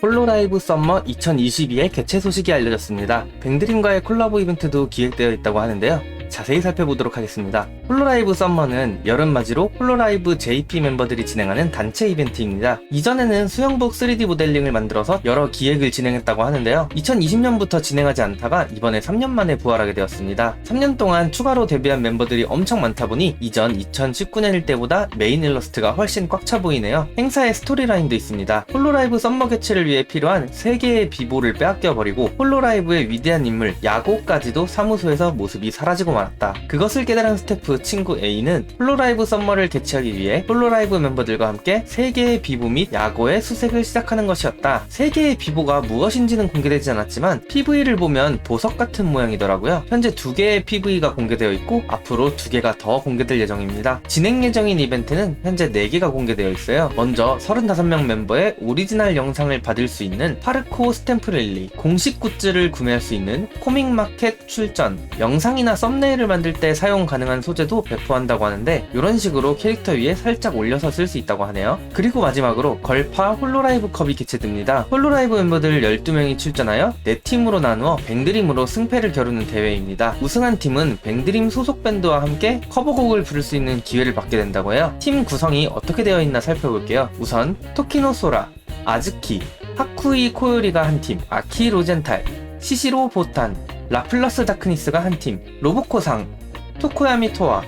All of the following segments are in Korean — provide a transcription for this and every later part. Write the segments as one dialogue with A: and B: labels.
A: 홀로라이브 썸머 2022의 개최 소식이 알려졌습니다. 뱅드림과의 콜라보 이벤트도 기획되어 있다고 하는데요. 자세히 살펴보도록 하겠습니다. 홀로라이브 썸머는 여름맞이로 홀로라이브 JP 멤버들이 진행하는 단체 이벤트입니다. 이전에는 수영복 3D 모델링을 만들어서 여러 기획을 진행했다고 하는데요. 2020년부터 진행하지 않다가 이번에 3년 만에 부활하게 되었습니다. 3년 동안 추가로 데뷔한 멤버들이 엄청 많다 보니 이전 2019년일 때보다 메인 일러스트가 훨씬 꽉 차 보이네요. 행사의 스토리라인도 있습니다. 홀로라이브 썸머 개최를 위해 필요한 3개의 비보를 빼앗겨 버리고 홀로라이브의 위대한 인물 야고까지도 사무소에서 모습이 사라지고 말았다. 그것을 깨달은 스태프 친구 A는 홀로라이브 썸머를 개최하기 위해 홀로라이브 멤버들과 함께 3개의 비보 및 야고의 수색을 시작하는 것이었다. 3개의 비보가 무엇인지는 공개되지 않았지만 PV를 보면 보석 같은 모양이더라고요. 현재 2개의 PV가 공개되어 있고 앞으로 2개가 더 공개될 예정입니다. 진행 예정인 이벤트는 현재 4개가 공개되어 있어요. 먼저 35명 멤버의 오리지널 영상을 받을 수 있는 파르코 스탬프 랠리, 공식 굿즈를 구매할 수 있는 코믹 마켓 출전, 영상이나 썸네일 을 만들 때 사용 가능한 소재도 배포한다고 하는데 이런 식으로 캐릭터 위에 살짝 올려서 쓸 수 있다고 하네요. 그리고 마지막으로 걸파 홀로라이브 컵이 개최됩니다. 홀로라이브 멤버들 12명이 출전하여 4팀으로 나누어 뱅드림으로 승패를 겨루는 대회입니다. 우승한 팀은 뱅드림 소속 밴드와 함께 커버곡을 부를 수 있는 기회를 받게 된다고 해요. 팀 구성이 어떻게 되어 있나 살펴볼게요. 우선 토키노 소라, 아즈키, 하쿠이 코요리가 한 팀, 아키 로젠탈, 시시로 보탄, 라플러스 다크니스가 한 팀, 로보코상, 토코야미 토아,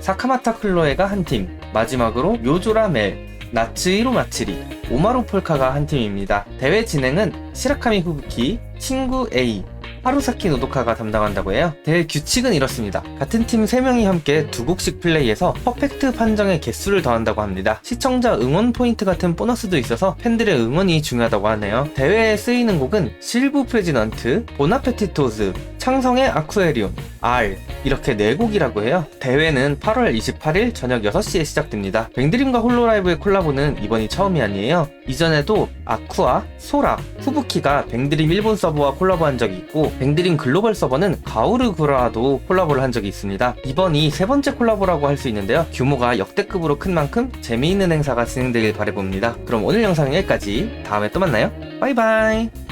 A: 사카마타 클로에가 한 팀, 마지막으로 요조라 멜, 나츠이로 마츠리, 오마루 폴카가 한 팀입니다. 대회 진행은 시라카미 후부키, 친구 A, 하루사키 노도카가 담당한다고 해요. 대회 규칙은 이렇습니다. 같은 팀 3명이 함께 두 곡씩 플레이해서 퍼펙트 판정의 개수를 더한다고 합니다. 시청자 응원 포인트 같은 보너스도 있어서 팬들의 응원이 중요하다고 하네요. 대회에 쓰이는 곡은 실브 프레지넌트, 보나페티토즈, 창성의 아쿠에리온, R 이렇게 4곡이라고 해요. 대회는 8월 28일 저녁 6시에 시작됩니다. 뱅드림과 홀로라이브의 콜라보는 이번이 처음이 아니에요. 이전에도 아쿠아, 소라, 후부키가 뱅드림 일본 서버와 콜라보한 적이 있고 뱅드림 글로벌 서버는 가오르구라도 콜라보를 한 적이 있습니다. 이번이 세 번째 콜라보라고 할 수 있는데요. 규모가 역대급으로 큰 만큼 재미있는 행사가 진행되길 바라봅니다. 그럼 오늘 영상은 여기까지. 다음에 또 만나요. 바이바이.